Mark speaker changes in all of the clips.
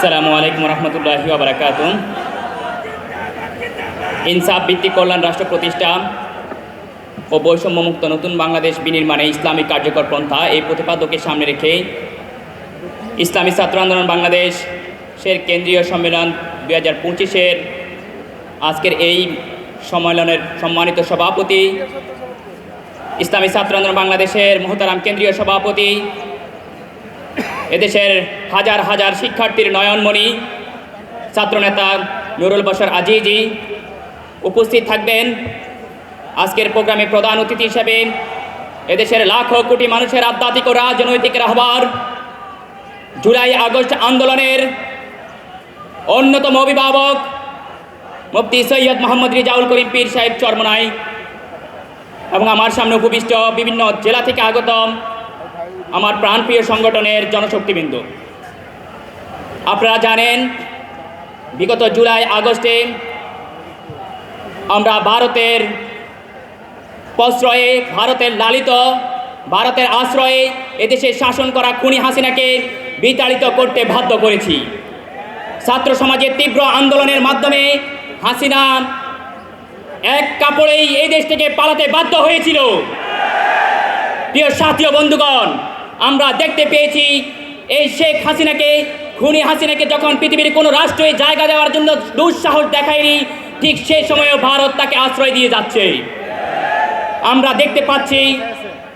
Speaker 1: আসসালামু আলাইকুম রহমতুল্লাহি বারাকাত ইনসাফ ভিত্তিক কল্যাণ রাষ্ট্র প্রতিষ্ঠা ও বৈষম্যমুক্ত নতুন বাংলাদেশ বিনির্মাণে ইসলামিক কার্যকর পন্থা এই প্রতিপাদ্যকে সামনে রেখে ইসলামী ছাত্র আন্দোলন বাংলাদেশের কেন্দ্রীয় সম্মেলন দুই হাজার পঁচিশের আজকের এই সম্মেলনের সম্মানিত সভাপতি, ইসলামী ছাত্র আন্দোলন বাংলাদেশের মোহতারাম কেন্দ্রীয় সভাপতি এদেশের হাজার হাজার শিক্ষার্থীর নয়নমণি, ছাত্রনেতা নুরুল বশর আজিজি উপস্থিত থাকবেন। আজকের প্রোগ্রামে প্রধান অতিথি হিসেবে এদেশের লাখো কোটি মানুষের আধ্যাত্মিক ও রাজনৈতিক রাহবার জুলাই আগস্ট আন্দোলনের অন্যতম অভিভাবক মুফতি সৈয়দ মোহাম্মদ রিজাউল করিম পীর সাহেব চরমনাই এবং আমার সামনে উপবিষ্ট বিভিন্ন জেলা থেকে আগত আমার প্রাণপ্রিয় সংগঠনের জনশক্তিবৃন্দ। আপনারা জানেন, বিগত জুলাই, আগস্টে আমরা ভারতের প্রশ্রয়ে, ভারতের লালিত, ভারতের আশ্রয়ে এদেশে শাসন করা খুনি হাসিনাকে বিতাড়িত করতে বাধ্য করেছি। ছাত্র সমাজের তীব্র আন্দোলনের মাধ্যমে হাসিনা এক কাপড়েই এই দেশ থেকে পালাতে বাধ্য হয়েছিল। প্রিয় সাথী বন্ধুগণ আমরা দেখতে পেয়েছি, এই শেখ হাসিনাকে, খুনি হাসিনাকে যখন পৃথিবীর কোনো রাষ্ট্রে জায়গা দেওয়ার জন্য দুঃসাহস দেখায়নি, ঠিক সেই সময়েও ভারত তাকে আশ্রয় দিয়ে যাচ্ছে। আমরা দেখতে পাচ্ছি,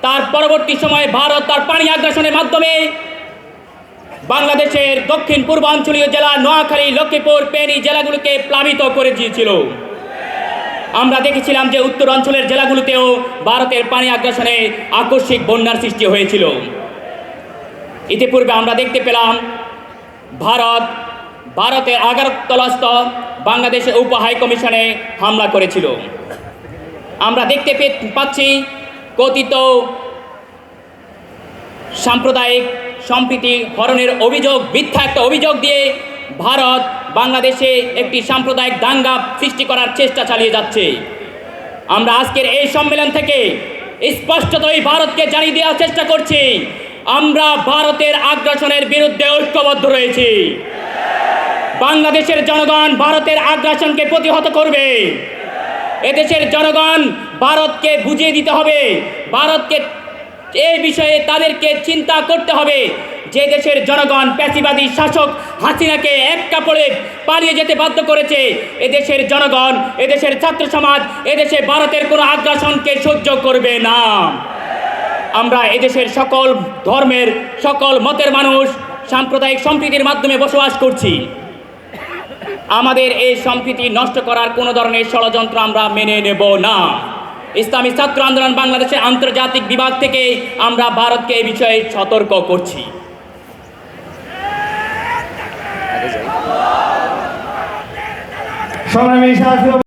Speaker 1: তার পরবর্তী সময়ে ভারত তার পানি আগ্রাসনের মাধ্যমে বাংলাদেশের দক্ষিণ পূর্বাঞ্চলীয় জেলা নোয়াখালী, লক্ষ্মীপুর পেনি জেলাগুলোকে প্লাবিত করে দিয়েছিল। আমরা দেখেছিলাম যে উত্তর অঞ্চলের জেলাগুলোতেও ভারতের পানি আগ্রাসনে আকস্মিক বন্যার সৃষ্টি হয়েছিল। ইতিপূর্বে আমরা দেখতে পেলাম ভারত ভারতের আগারতলাস্থ বাংলাদেশে উপ হাই কমিশনে হামলা করেছিল। আমরা দেখতে পে- পাচ্ছি কথিত সাম্প্রদায়িক সম্প্রীতি হরণের অভিযোগ, মিথ্যা একটা অভিযোগ দিয়ে ভারত বাংলাদেশে একটি সাম্প্রদায়িক দাঙ্গা সৃষ্টি করার চেষ্টা চালিয়ে যাচ্ছে। আমরা আজকের এই সম্মেলন থেকে স্পষ্টতই ভারতকে জানিয়ে দেওয়ার চেষ্টা করছি। আমরা ভারতের আগ্রাসনের বিরুদ্ধে ঐক্যবদ্ধ রয়েছি। বাংলাদেশের জনগণ ভারতের আগ্রাসনকে প্রতিহত করবে। এদেশের জনগণ ভারতকে বুঝিয়ে দিতে হবে। ভারতকে এই বিষয়ে তাদেরকে চিন্তা করতে হবে যে দেশের জনগণ প্যাসিবাদী শাসক হাসিনাকে এক কাপড়ে পালিয়ে যেতে বাধ্য করেছে। এদেশের জনগণ, এদেশের ছাত্র সমাজ, এদেশে ভারতের কোনো আগ্রাসনকে সহ্য করবে না। আমরা এদেশের সকল ধর্মের, সকল মতের মানুষ, সাম্প্রদায়িক সম্প্রীতির মাধ্যমে বসবাস করছি। আমাদের এই সম্প্রীতি নষ্ট করার কোনো ধরনের ষড়যন্ত্র আমরা মেনে নেব না। ইসলামী ছাত্র আন্দোলন বাংলাদেশের আন্তর্জাতিক বিভাগ থেকে আমরা ভারতকে এই বিষয়ে সতর্ক করছি।